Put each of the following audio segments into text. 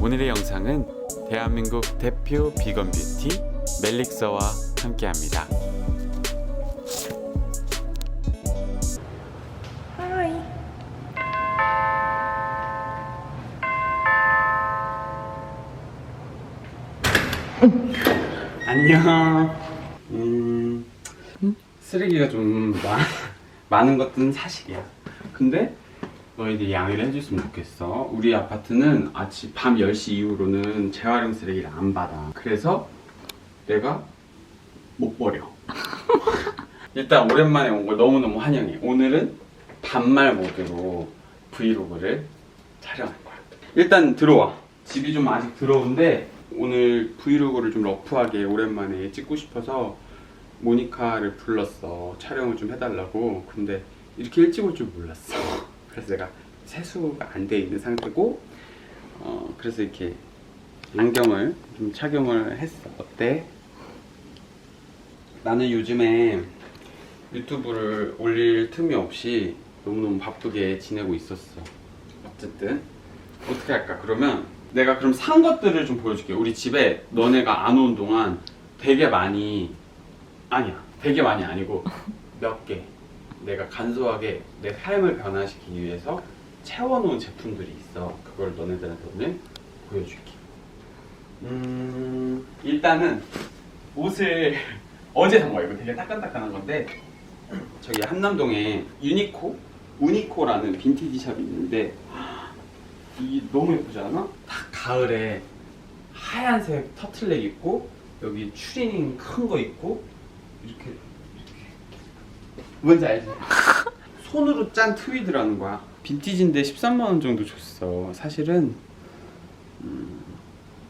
오늘의 영상은 대한민국 대표 비건 뷰티 멜릭서와 함께합니다. 하이. 안녕. 음, 쓰레기가 좀 많, 많은 것은 사실이야. 근데 너희들이 양해를 해줬으면 좋겠어. 우리 아파트는 아침 밤 10시 이후로는 재활용 쓰레기를 안 받아. 그래서 내가 못 버려. 일단 오랜만에 온 걸 너무너무 환영해. 오늘은 반말 모드로 브이로그를 촬영할 거야. 일단 들어와. 집이 좀 아직 더러운데 오늘 브이로그를 좀 러프하게 오랜만에 찍고 싶어서 모니카를 불렀어. 촬영을 좀 해달라고. 근데 이렇게 일찍 올 줄 몰랐어. 그래서 내가 세수가 안 돼 있는 상태고, 어, 그래서 이렇게 안경을 좀 착용을 했어. 어때? 나는 요즘에 유튜브를 올릴 틈이 없이 너무너무 바쁘게 지내고 있었어. 어쨌든 어떻게 할까? 그러면 내가 그럼 산 것들을 좀 보여줄게. 우리 집에 너네가 안 온 동안 되게 많이 아니야. 되게 많이 아니고 몇 개. 내가 간소하게 내 삶을 변화시키기 위해서 채워놓은 제품들이 있어. 그걸 너네들한테 오늘 보여줄게. 음 일단은 옷을 어제 산 거야. 이거 되게 따끈따끈한 건데 저기 한남동에 유니코 우니코라는 빈티지 샵이 있는데 이 너무 예쁘지 않아? 딱 가을에 하얀색 터틀넥 있고 여기 추리닝 큰거 있고 이렇게 이렇게 뭔지 알지? 손으로 짠 트위드라는 거야. 빈티지인데 13만 원 정도 줬어. 사실은 음,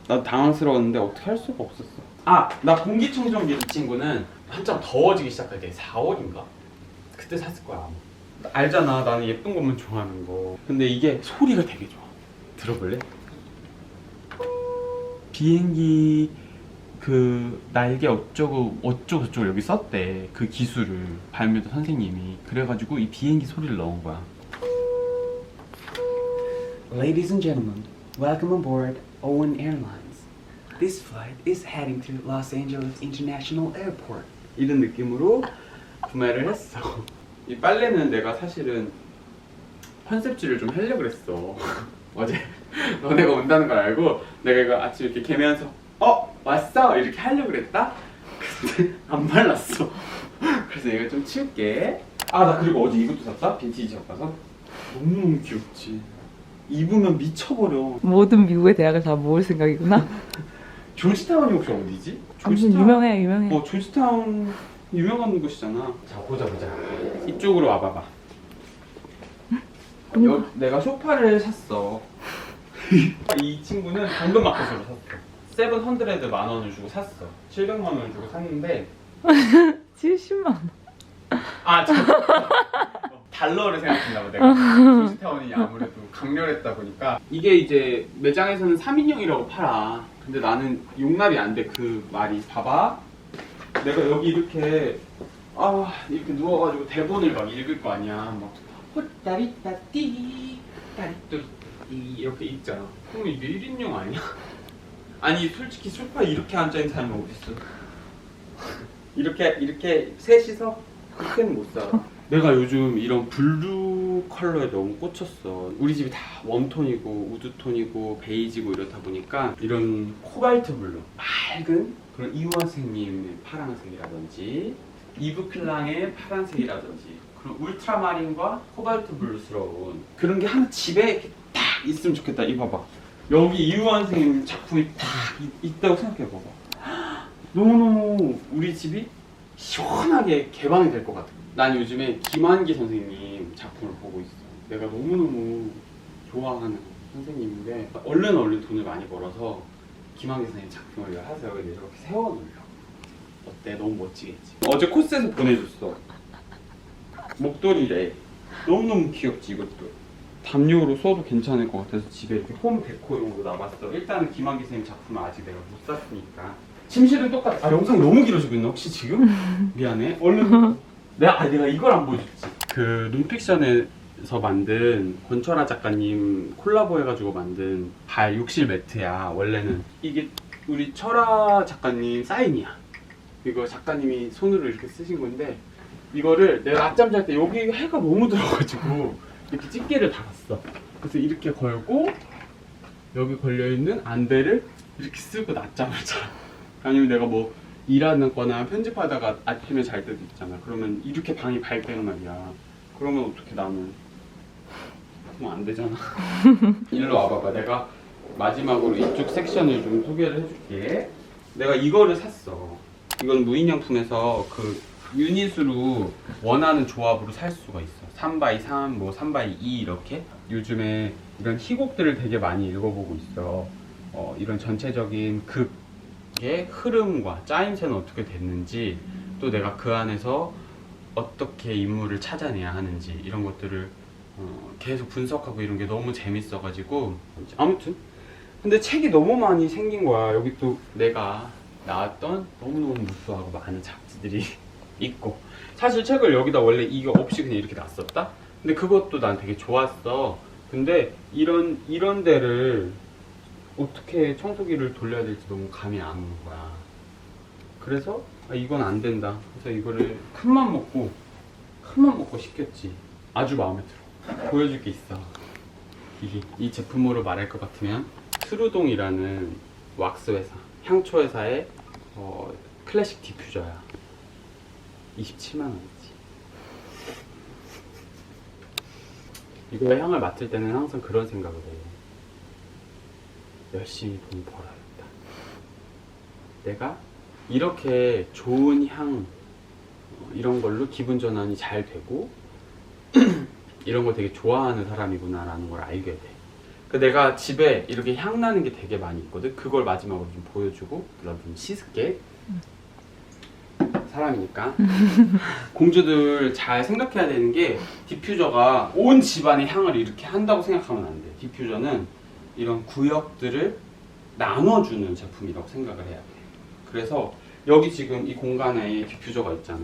나 당황스러웠는데 어떻게 할 수가 없었어. 아, 나 공기청정기 이 친구는 한참 더워지기 시작할 때 4월인가? 그때 샀을 거야. 아마. 알잖아, 나는 예쁜 것만 좋아하는 거. 근데 이게 소리가 되게 좋아. 들어볼래? 비행기 그 날개 어쩌고 어쩌고 저쩌고 여기 썼대 그 기술을 발매도 선생님이 그래가지고 이 비행기 소리를 넣은 거야. Ladies and gentlemen, welcome aboard Owen Airlines. This flight is heading to Los Angeles International Airport. 이런 느낌으로 구매를 했어. 이 빨래는 내가 사실은 컨셉지를 좀 하려고 그랬어. 어제 너네가 온다는 걸 알고 내가 이거 아침 이렇게 개면서 어 왔어 이렇게 하려고 그랬다. 근데 안 말랐어. 그래서 이거 좀 치울게. 아 나 그리고 어제 이것도 샀다. 빈티지 샵 가서 너무너무 귀엽지. 입으면 미쳐버려. 모든 미국의 대학을 다 모을 생각이구나. 조지타운이 혹시 어디지? 아무튼 유명해, 유명해. 어 조지타운 유명한 곳이잖아. 자 보자 보자. 이쪽으로 와봐봐. 여, 내가 소파를 샀어. 이 친구는 당근 마켓으로 샀어. 세븐 헌드레드 만 원을 주고 샀어. 700만 원을 주고 샀는데 70만 원. 아 저, 달러를 생각했나 봐 내가. 조지타운이 아무래도 강렬했다 보니까. 이게 이제 매장에서는 3인용이라고 팔아. 근데 나는 용납이 안 돼 그 말이. 봐봐. 내가 여기 이렇게 아 이렇게 누워가지고 대본을 막 읽을 거 아니야. 막 호따리따띠 따리또띠 이렇게 읽잖아. 그럼 이게 1인용 아니야? 아니 솔직히 소파에 이렇게 앉아 있는 사람이 어딨어 이렇게 이렇게 셋이서 그렇게는 못 살아. 내가 요즘 이런 블루 컬러에 너무 꽂혔어. 우리 집이 다 웜톤이고 우드톤이고 베이지고 이렇다 보니까 이런 코발트 블루, 맑은 그런 이화생님의 파란색이라든지 이브클랑의 파란색이라든지 그런 울트라마린과 코발트 블루스러운 그런 게 하나 집에 이렇게 딱 있으면 좋겠다. 이거 봐봐. 여기 이우환생님 작품이 딱 있- 있다고 생각해 봐봐. 너무너무 우리 집이 시원하게 개방이 될 것 같아. 난 요즘에 김한기 선생님 작품을 보고 있어. 내가 너무너무 좋아하는 선생님인데 얼른 얼른 돈을 많이 벌어서 김한기 선생님 작품을 내가 하서 여기 이렇게 세워놓으려고. 어때? 너무 멋지겠지? 어제 코스에서 보내줬어. 목도리래. 너무너무 귀엽지 이것도. 담요로 써도 괜찮을 것 같아서 집에 이렇게 홈 데코용으로 나봤어. 일단은 김한기 선생님 작품을 아직 내가 못 샀으니까. 침실은 똑같아. 아 영상이 너무 길어지고 있나 혹시 지금? 미안해. 얼른. 내가 아 내가 이걸 안 보여줬지. 그 룸픽션에 뮤니스에서 만든 권철아 작가님 콜라보 해가지고 만든 발 욕실 매트야 원래는 이게 우리 철아 작가님 사인이야 이거 작가님이 손으로 이렇게 쓰신 건데 이거를 내가 낮잠 잘 때 여기 해가 너무 들어가지고 이렇게 집게를 달았어. 그래서 이렇게 걸고 여기 걸려있는 안대를 이렇게 쓰고 낮잠을 자 아니면 내가 뭐 일하는 거나 편집하다가 아침에 잘 때도 있잖아. 그러면 이렇게 방이 밝단 말이야. 그러면 어떻게 나는? 그럼 안 되잖아. 일로 와봐봐. 내가 마지막으로 이쪽 섹션을 좀 소개를 해줄게. 내가 이거를 샀어. 이건 무인양품에서 그 유닛으로 원하는 조합으로 살 수가 있어. 3x3, 뭐 3x2 이렇게? 요즘에 이런 희곡들을 되게 많이 읽어보고 있어. 어, 이런 전체적인 극의 흐름과 짜임새는 어떻게 됐는지 또 내가 그 안에서 어떻게 인물을 찾아내야 하는지 이런 것들을 어, 계속 분석하고 이런 게 너무 재밌어가지고. 아무튼. 근데 책이 너무 많이 생긴 거야. 여기 또 내가 나왔던 너무너무 무수하고 많은 잡지들이 있고. 사실 책을 여기다 원래 이거 없이 그냥 이렇게 놨었다? 근데 그것도 난 되게 좋았어. 근데 이런 이런 데를 어떻게 청소기를 돌려야 될지 너무 감이 안 오는 거야. 그래서 아, 이건 안 된다. 그래서 이거를 큰맘 먹고 큰맘 먹고 시켰지. 아주 마음에 들어. 보여줄 게 있어. 이게 이 제품으로 말할 것 같으면 스루동이라는 왁스 회사 향초 회사의 어, 클래식 디퓨저야 27만 원이지 이거의 향을 맡을 때는 항상 그런 생각을 해 열심히 돈 벌어야겠다 내가 이렇게 좋은 향 어, 이런 걸로 기분 전환이 잘 되고 이런 걸 되게 좋아하는 사람이구나라는 걸 알게 돼. 그 내가 집에 이렇게 향 나는 게 되게 많이 있거든. 그걸 마지막으로 좀 보여주고 그럼 좀 씻을게. 사람이니까. 공주들 잘 생각해야 되는 게 디퓨저가 온 집안의 향을 이렇게 한다고 생각하면 안 돼. 디퓨저는 이런 구역들을 나눠주는 제품이라고 생각을 해야 돼. 그래서 여기 지금 이 공간에 디퓨저가 있잖아.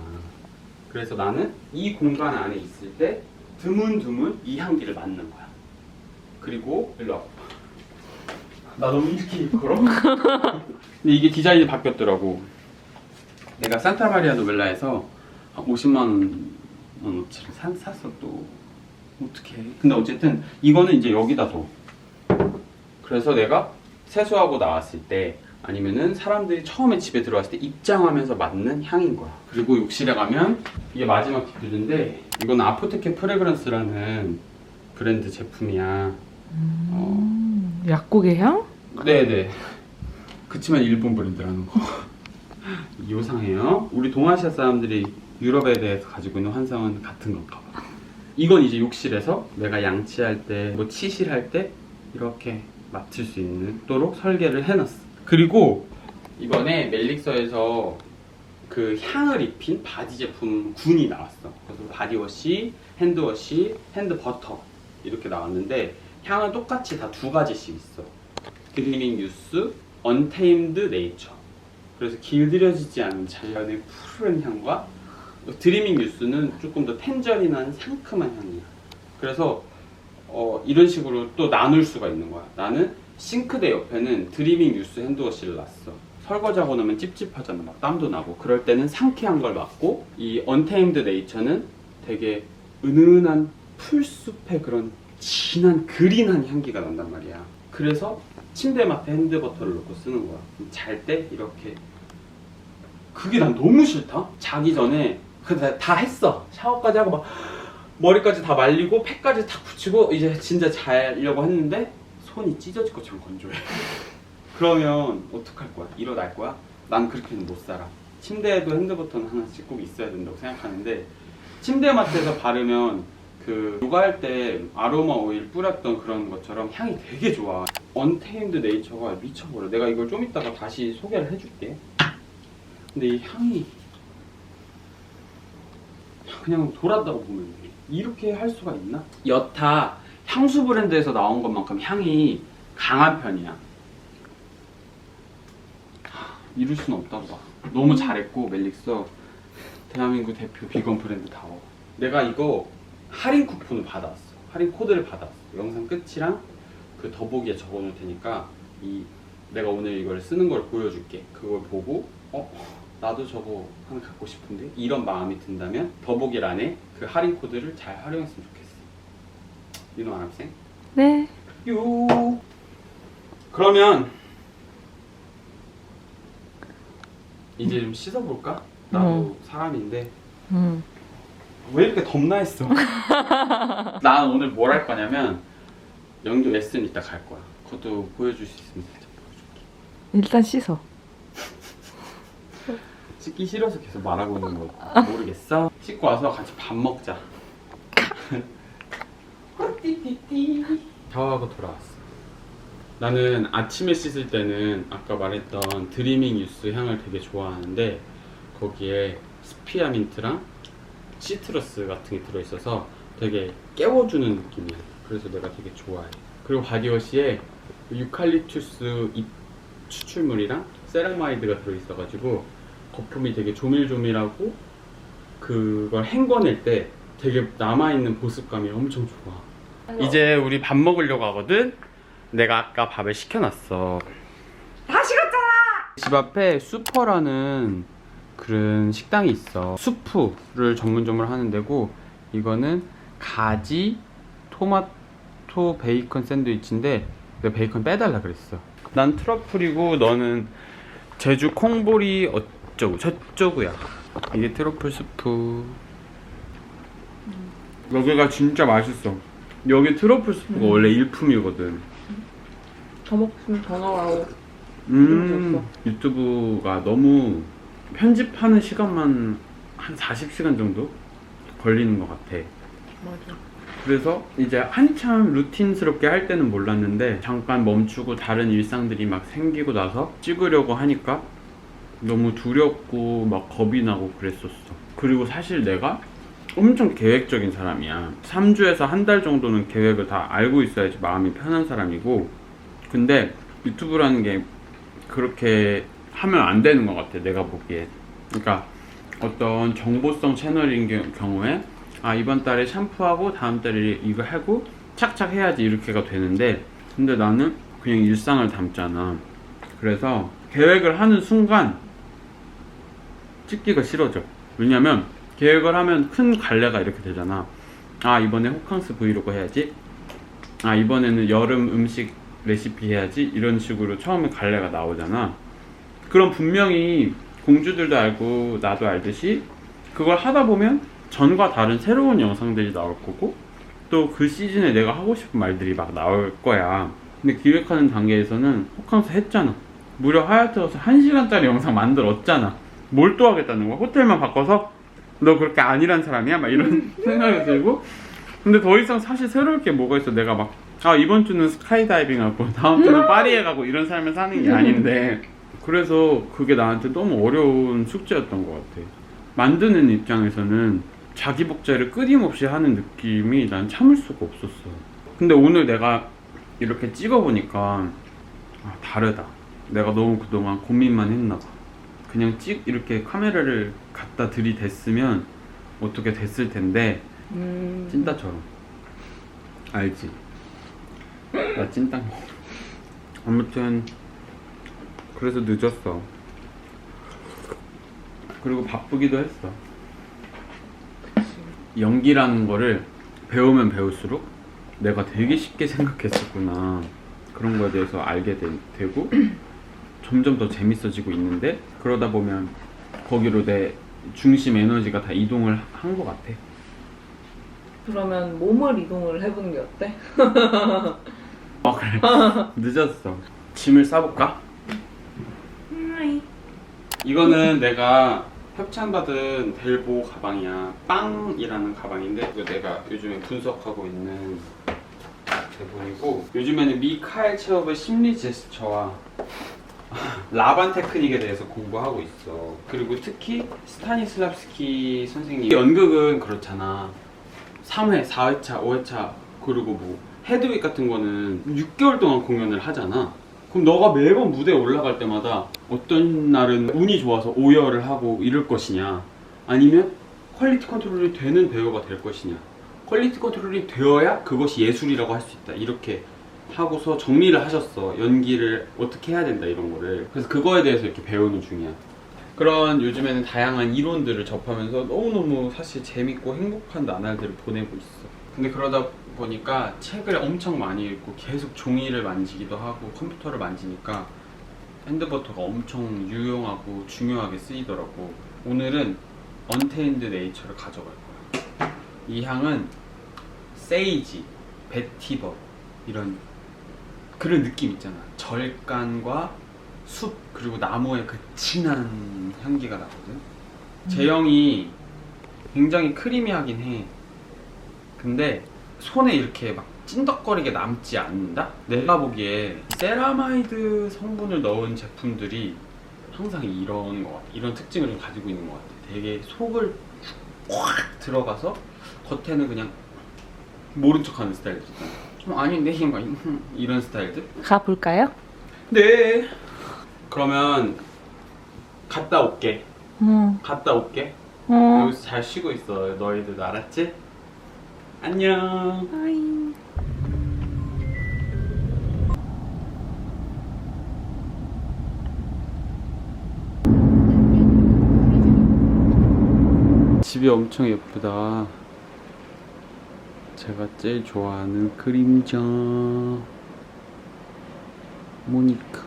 그래서 나는 이 공간 안에 있을 때 드문드문 이 향기를 맡는 거야. 그리고 일로 와봐. 나 너무 이렇게 걸어? 근데 이게 디자인이 바뀌었더라고. 내가 산타마리아 노벨라에서 한 50만 원어치를 산, 샀어 또. 어떻게? 근데 어쨌든 이거는 이제 여기다 둬. 그래서 내가 세수하고 나왔을 때 아니면은 사람들이 처음에 집에 들어왔을 때 입장하면서 맡는 향인 거야. 그리고 욕실에 가면 이게 마지막 디퓨저인데 이건 아포테케 프레그런스라는 브랜드 제품이야. 어, 음, 약국의 향? 네네. 그치만 일본 브랜드라는 거. 요상해요. 우리 동아시아 사람들이 유럽에 대해서 가지고 있는 환상은 같은 건가 봐. 이건 이제 욕실에서 내가 양치할 때, 뭐 치실할 때 이렇게 맡을 수 있도록 설계를 해놨어. 그리고 이번에 멜릭서에서 그 향을 입힌 바디 제품 군이 나왔어. 그래서 바디워시, 핸드워시, 핸드버터 이렇게 나왔는데 향은 똑같이 다 두 가지씩 있어. 드리밍 뉴스, 언테임드 네이처. 그래서 길들여지지 않은 자연의 푸른 향과 드리밍 뉴스는 조금 더 텐저린한 상큼한 향이야. 그래서 어, 이런 식으로 또 나눌 수가 있는 거야. 나는 싱크대 옆에는 드리밍 뉴스 핸드워시를 놨어. 설거지하고 나면 찝찝하잖아. 막 땀도 나고. 그럴 때는 상쾌한 걸 맡고 이 언테임드 네이처는 되게 은은한 풀숲의 그런 진한 그린한 향기가 난단 말이야. 그래서 침대 맡에 핸드버터를 넣고 쓰는 거야. 잘 때 이렇게 그게 난 너무 싫다. 자기 전에 그다 다 했어. 샤워까지 하고 막 머리까지 다 말리고 팩까지 다 붙이고 이제 진짜 자려고 했는데 손이 찢어질 것처럼 건조해. 그러면 어떡할 거야? 일어날 거야? 난 그렇게는 못 살아. 침대에도 핸드버터는 하나씩 꼭 있어야 된다고 생각하는데 침대 맡에서 바르면 그 요가할 때 아로마 오일 뿌렸던 그런 것처럼 향이 되게 좋아. 언테임드 네이처가 미쳐버려. 내가 이걸 좀 이따가 다시 소개를 해줄게. 근데 이 향이 그냥 돌았다고 보면 돼. 이렇게 할 수가 있나? 여타 향수 브랜드에서 나온 것만큼 향이 강한 편이야. 하, 이룰 수는 없다고 봐. 너무 잘했고 멜릭서 대한민국 대표 비건 브랜드 다워. 내가 이거 할인 쿠폰을 받아왔어. 할인 코드를 받았어. 영상 끝이랑 그 더보기에 적어놓을 테니까 이 내가 오늘 이걸 쓰는 걸 보여줄게. 그걸 보고 어 나도 저거 하나 갖고 싶은데 이런 마음이 든다면 더보기란에 그 할인 코드를 잘 활용했으면 좋겠어. I'm saying? 네. 요. 그러면 이제 좀 씻어볼까? 나도 사람인데 음. 왜 이렇게 덥나 했어. 난 오늘 뭘 할 거냐면 영조 레슨 이따 갈 거야. 그것도 보여줄 수 있으면 살짝 보여줄게. 일단 씻어. 씻기 싫어서 계속 말하고 있는 거 모르겠어? 씻고 와서 같이 밥 먹자. 샤워하고 돌아왔어. 나는 아침에 씻을 때는 아까 말했던 드리밍 유스 향을 되게 좋아하는데 거기에 스피아 민트랑 시트러스 같은 게 들어있어서 되게 깨워주는 느낌이야. 그래서 내가 되게 좋아해. 그리고 바디워시에 유칼립투스 잎 추출물이랑 세라마이드가 들어있어가지고 거품이 되게 조밀조밀하고 그걸 헹궈낼 때 되게 남아있는 보습감이 엄청 좋아. 이제 우리 밥 먹으려고 하거든? 내가 아까 밥을 시켜놨어. 다 식었잖아! 집 앞에 수퍼라는 그런 식당이 있어. 수프를 전문점으로 하는 데고, 이거는 가지, 토마토, 베이컨 샌드위치인데, 내가 베이컨 빼달라 그랬어. 난 트러플이고, 너는 제주 콩보리 어쩌고 저쩌고야. 이게 트러플 스프. 여기가 진짜 맛있어. 여기 트러플 스프가 원래 일품이거든. 더 먹으면 더 나와요. 음, 유튜브가 너무 편집하는 시간만 한 40시간 정도 걸리는 것 같아. 맞아. 그래서 이제 한참 루틴스럽게 할 때는 몰랐는데 잠깐 멈추고 다른 일상들이 막 생기고 나서 찍으려고 하니까 너무 두렵고 막 겁이 나고 그랬었어. 그리고 사실 내가 엄청 계획적인 사람이야. 3주에서 한 달 정도는 계획을 다 알고 있어야지 마음이 편한 사람이고 근데 유튜브라는 게 그렇게 하면 안 되는 것 같아 내가 보기에. 그러니까 어떤 정보성 채널인 겨- 경우에 아 이번 달에 샴푸하고 다음 달에 이거 하고 착착 해야지 이렇게가 되는데 근데 나는 그냥 일상을 담잖아. 그래서 계획을 하는 순간 찍기가 싫어져. 왜냐면 계획을 하면 큰 갈래가 이렇게 되잖아. 아 이번에 호캉스 브이로그 해야지. 아 이번에는 여름 음식 레시피 해야지. 이런 식으로 처음에 갈래가 나오잖아 그럼 분명히 공주들도 알고 나도 알듯이 그걸 하다 보면 전과 다른 새로운 영상들이 나올 거고 또 그 시즌에 내가 하고 싶은 말들이 막 나올 거야. 근데 기획하는 단계에서는 호캉스 했잖아. 무려 하얏트에서 1시간짜리 영상 만들었잖아. 뭘 또 하겠다는 거야? 호텔만 바꿔서? 너 그렇게 아니란 사람이야? 막 이런 생각이 들고. 근데 더 이상 사실 새로울 게 뭐가 있어? 내가 막 아 이번 주는 스카이다이빙 하고 다음 주는 파리에 가고 이런 삶을 사는 게 아닌데 그래서 그게 나한테 너무 어려운 숙제였던 것 같아. 만드는 입장에서는 자기 복제를 끊임없이 하는 느낌이 난 참을 수가 없었어. 근데 오늘 내가 이렇게 찍어보니까 아, 다르다. 내가 너무 그동안 고민만 했나 봐. 그냥 찍 이렇게 카메라를 갖다 들이댔으면 어떻게 됐을 텐데. 음. 찐따처럼. 알지? 나 찐따 아무튼 그래서 늦었어. 그리고 바쁘기도 했어. 연기라는 거를 배우면 배울수록 내가 되게 쉽게 생각했었구나. 그런 거에 대해서 알게 되, 되고 점점 더 재밌어지고 있는데 그러다 보면 거기로 내 중심 에너지가 다 이동을 한 것 같아. 그러면 몸을 이동을 해보는 게 어때? 어 그래. 늦었어. 짐을 싸볼까? 이거는 내가 협찬받은 델보 가방이야. 빵이라는 가방인데 이거 내가 요즘에 분석하고 있는 대본이고 요즘에는 미카엘 체업의 심리 제스처와 라반 테크닉에 대해서 공부하고 있어. 그리고 특히 스타니슬랍스키 선생님 연극은 그렇잖아. 3회, 4회차, 5회차 그리고 뭐 헤드윅 같은 거는 6개월 동안 공연을 하잖아. 그럼 너가 매번 무대에 올라갈 때마다 어떤 날은 운이 좋아서 오열을 하고 이럴 것이냐 아니면 퀄리티 컨트롤이 되는 배우가 될 것이냐 퀄리티 컨트롤이 되어야 그것이 예술이라고 할 수 있다. 이렇게 하고서 정리를 하셨어. 연기를 어떻게 해야 된다 이런 거를. 그래서 그거에 대해서 이렇게 배우는 중이야. 그런 요즘에는 다양한 이론들을 접하면서 너무너무 사실 재밌고 행복한 나날들을 보내고 있어. 근데 그러다 보니까 책을 엄청 많이 읽고 계속 종이를 만지기도 하고 컴퓨터를 만지니까 핸드버터가 엄청 유용하고 중요하게 쓰이더라고. 오늘은 언테인드 네이처를 가져갈 거야. 이 향은 세이지, 베티버 이런 그런 느낌 있잖아. 절간과 숲 그리고 나무의 그 진한 향기가 나거든. 제형이 굉장히 크리미하긴 해. 근데 손에 이렇게 막 찐덕거리게 남지 않는다? 내가 보기에 세라마이드 성분을 넣은 제품들이 항상 이런 거 같아. 이런 특징을 좀 가지고 있는 것 같아. 되게 속을 확 들어가서 겉에는 그냥 모른 척하는 스타일들. 어, 아닌데 이거 이런 스타일들? 가볼까요? 네. 그러면 갔다 올게. 응. 갔다 올게. 어. 여기서 잘 쉬고 있어. 너희들도 알았지? 안녕. 아이. 집이 엄청 예쁘다. 제가 제일 좋아하는 그림자. 모니카.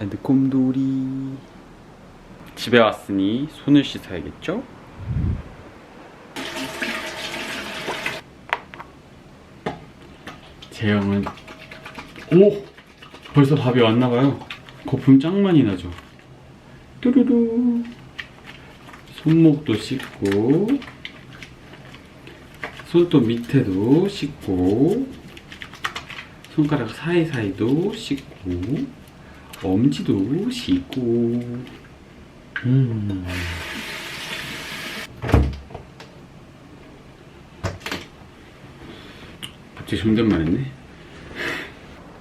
앤드 곰돌이. 집에 왔으니 손을 씻어야겠죠? 재영은 오! 벌써 밥이 왔나봐요. 거품 짱 많이 나죠? 뚜루루. 손목도 씻고, 손톱 밑에도 씻고, 손가락 사이사이도 씻고, 엄지도 씻고, 음. 갑자기 존댓말 했네.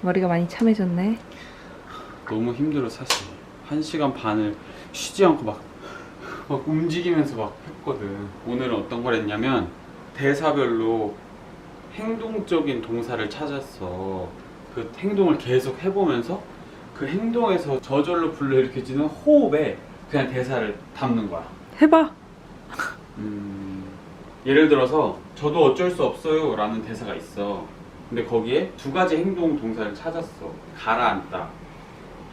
머리가 많이 참해졌네. 너무 힘들어 사실. 한 시간 반을 쉬지 않고 막, 막 움직이면서 막 했거든. 오늘은 어떤 걸 했냐면 대사별로 행동적인 동사를 찾았어. 그 행동을 계속 해보면서 그 행동에서 저절로 불러일으켜지는 호흡에 그냥 대사를 담는 거야. 해봐. 음, 예를 들어서 저도 어쩔 수 없어요 라는 대사가 있어. 근데 거기에 두 가지 행동 동사를 찾았어. 가라앉다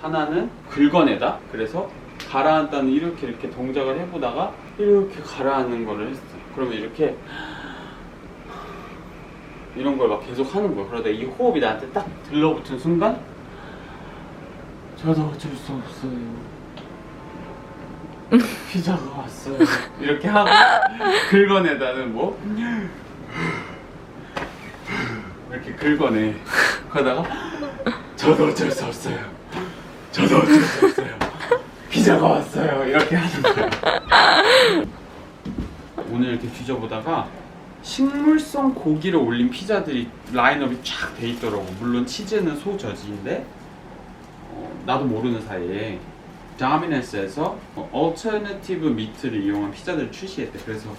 하나는 긁어내다 그래서 가라앉다는 이렇게 이렇게 동작을 해보다가 이렇게 가라앉는 거를 했어 그러면 이렇게 이런 걸 막 계속 하는 거야 그러다 이 호흡이 나한테 딱 들러붙은 순간 저도 어쩔 수 없어요 피자가 왔어요. 이렇게 하고 긁어내다는 뭐 이렇게 긁어내. 그러다가 저도 어쩔 수 없어요. 저도 어쩔 수 없어요. 피자가 왔어요. 이렇게 하는 거야. 오늘 이렇게 뒤져보다가 식물성 고기를 올린 피자들이 라인업이 쫙 돼 있더라고. 물론 치즈는 소저지인데 어, 나도 모르는 사이에 다미네스에서 얼터너티브 미트를 이용한 피자들을 출시했대. 그래서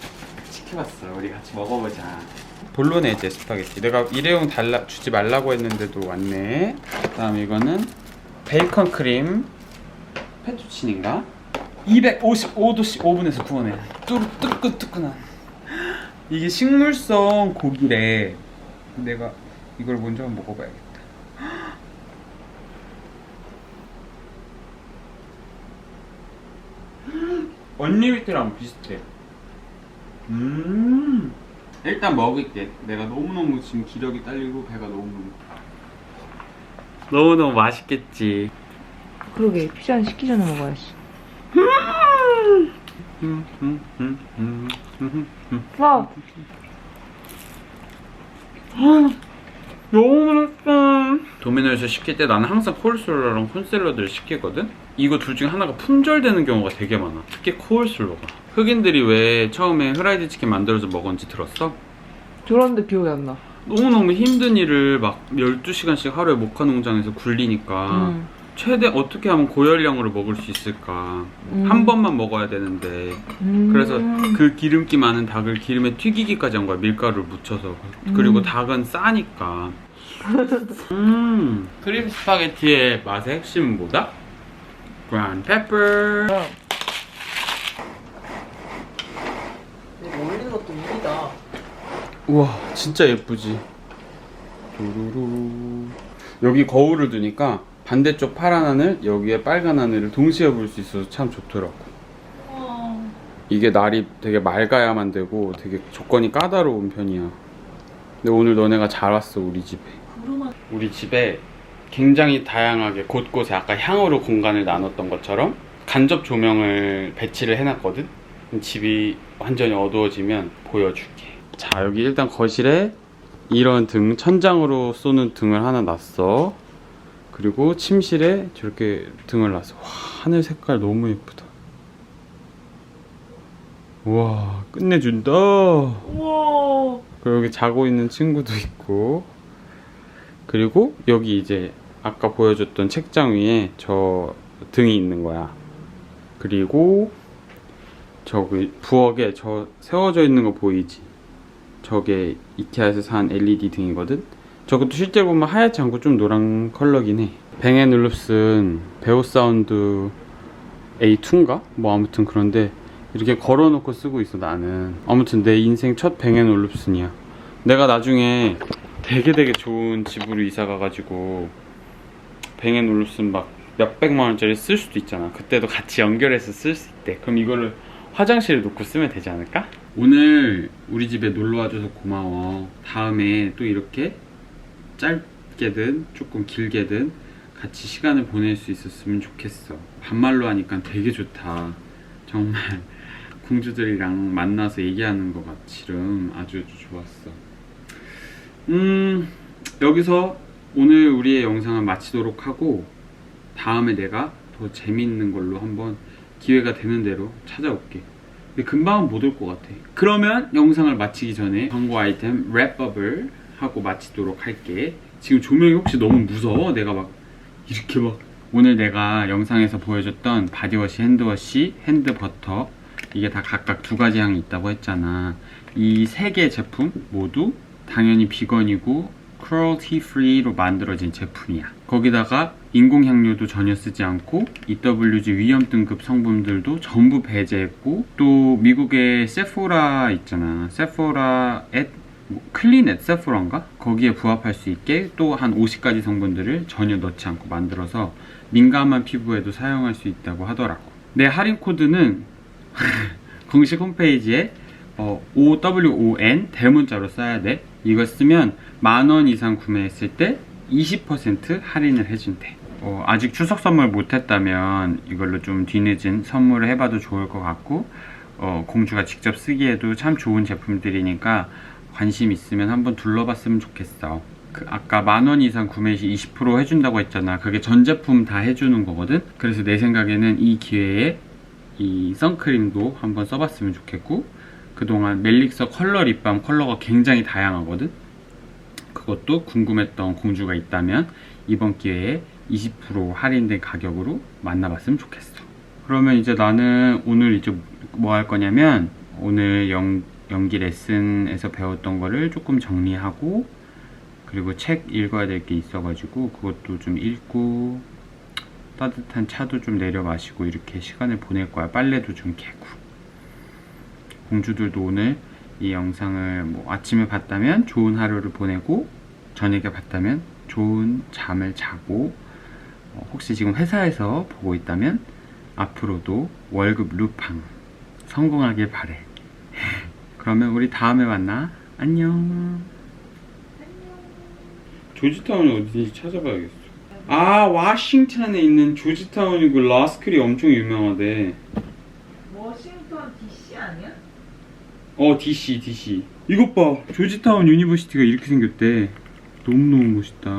시켜봤어. 우리 같이 먹어보자. 볼로네제 스파게티. 내가 일회용 달라 주지 말라고 했는데도 왔네. 그다음 이거는 베이컨 크림 페투치니인가? 255도씨 오븐에서 구워내. 뚜 뜨끈뜨끈한. 이게 식물성 고기래. 내가 이걸 먼저 한번 먹어봐야겠다. 언리미트랑 비슷해. 음. 일단 먹을게. 내가 너무너무 지금 기력이 딸리고 배가 너무너무. 너무너무 맛있겠지. 그러게 피자는 식기 전에 먹어야지. 음, 음, 음, 음, 음, 음. 와. 너무 맛있어. 도미노에서 시킬 때 나는 항상 콜슬로랑 콘샐러드를 시키거든. 이거 둘 중에 하나가 품절되는 경우가 되게 많아. 특히 콜슬로가. 흑인들이 왜 처음에 후라이드 치킨 만들어서 먹었는지 들었어? 들었는데 기억이 안 나. 너무너무 힘든 일을 막 12시간씩 하루에 모카 농장에서 굴리니까 음. 최대 어떻게 하면 고열량으로 먹을 수 있을까? 음. 한 번만 먹어야 되는데 음. 그래서 그 기름기 많은 닭을 기름에 튀기기까지 한 거야 밀가루를 묻혀서 그리고 음. 닭은 싸니까 음 크림 스파게티의 맛의 핵심은 뭐다? 그란 페퍼 이거 올리는 것도 일이다. 우와 진짜 예쁘지. 두루루. 여기 거울을 두니까 반대쪽 파란 하늘 여기에 빨간 하늘을 동시에 볼 수 있어서 참 좋더라고. 어. 이게 날이 되게 맑아야만 되고 되게 조건이 까다로운 편이야. 근데 오늘 너네가 잘 왔어 우리 집에. 우리 집에 굉장히 다양하게 곳곳에 아까 향으로 공간을 나눴던 것처럼 간접 조명을 배치를 해놨거든? 집이 완전히 어두워지면 보여줄게 자 여기 일단 거실에 이런 등 천장으로 쏘는 등을 하나 놨어. 그리고 침실에 저렇게 등을 놨어. 와 하늘 색깔 너무 예쁘다. 우와 끝내준다. 우와. 그리고 여기 자고 있는 친구도 있고. 그리고 여기 이제 아까 보여줬던 책장 위에 저 등이 있는 거야. 그리고 저기 부엌에 저 세워져 있는 거 보이지 저게 이케아에서 산 LED 등이거든? 저것도 실제 보면 하얗지 않고 좀 노란 컬러긴 해. 뱅앤올룹슨 베오 사운드 A2인가? 뭐 아무튼 그런데 이렇게 걸어놓고 쓰고 있어 나는. 아무튼 내 인생 첫 뱅앤올룹슨이야 내가 나중에 되게 되게 좋은 집으로 이사 가가지고 뱅앤올룹슨 막 몇백만 원짜리 쓸 수도 있잖아. 그때도 같이 연결해서 쓸 수 있대. 그럼 이거를 화장실에 놓고 쓰면 되지 않을까? 오늘 우리 집에 놀러 와줘서 고마워 다음에 또 이렇게 짧게든 조금 길게든 같이 시간을 보낼 수 있었으면 좋겠어 반말로 하니까 되게 좋다 정말 공주들이랑 만나서 얘기하는 것 같이름 아주 아주 좋았어. 음, 여기서 오늘 우리의 영상을 마치도록 하고 다음에 내가 더 재밌는 걸로 한번 기회가 되는 대로 찾아올게. 근데 금방은 못 올 것 같아. 그러면 영상을 마치기 전에 광고 아이템 랩업을 하고 마치도록 할게. 지금 조명이 혹시 너무 무서워? 내가 막 이렇게 막 오늘 내가 영상에서 보여줬던 바디워시, 핸드워시, 핸드버터 이게 다 각각 두 가지 향이 있다고 했잖아. 이 세 개 제품 모두 당연히 비건이고 cruelty free로 만들어진 제품이야. 거기다가 인공 향료도 전혀 쓰지 않고 EWG 위험 등급 성분들도 전부 배제했고 또 미국의 세포라 있잖아. 세포라 앳 뭐, 클린 앳 세포라인가? 거기에 부합할 수 있게 또 한 50가지 성분들을 전혀 넣지 않고 만들어서 민감한 피부에도 사용할 수 있다고 하더라고. 내 할인 코드는 공식 홈페이지에 어, OWON 대문자로 써야 돼. 이거 쓰면 만 원 이상 구매했을 때 20% 할인을 해준대. 어, 아직 추석 선물 못했다면 이걸로 좀 뒤늦은 선물을 해봐도 좋을 것 같고 어, 공주가 직접 쓰기에도 참 좋은 제품들이니까 관심 있으면 한번 둘러봤으면 좋겠어. 그 아까 만 원 이상 구매 시 20% 해준다고 했잖아. 그게 전 제품 다 해주는 거거든. 그래서 내 생각에는 이 기회에 이 선크림도 한번 써봤으면 좋겠고 그동안 멜릭서 컬러 립밤 컬러가 굉장히 다양하거든 그것도 궁금했던 공주가 있다면 이번 기회에 20% 할인된 가격으로 만나봤으면 좋겠어 그러면 이제 나는 오늘 이제 뭐 할 거냐면 오늘 연, 연기 레슨에서 배웠던 거를 조금 정리하고 그리고 책 읽어야 될 게 있어가지고 그것도 좀 읽고 따뜻한 차도 좀 내려 마시고 이렇게 시간을 보낼 거야. 빨래도 좀 개고. 공주들도 오늘 이 영상을 뭐 아침에 봤다면 좋은 하루를 보내고 저녁에 봤다면 좋은 잠을 자고 어, 혹시 지금 회사에서 보고 있다면 앞으로도 월급 루팡 성공하길 바래. 그러면 우리 다음에 만나. 안녕. 조지타운이 어딘지 찾아봐야겠어. 아 워싱턴에 있는 조지타운이고 라스쿨이 엄청 유명하대. 워싱턴 DC 아니야? 어 DC DC. 이것 봐 조지타운 유니버시티가 이렇게 생겼대. 너무 너무 멋있다.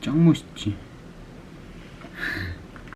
짱 멋있지.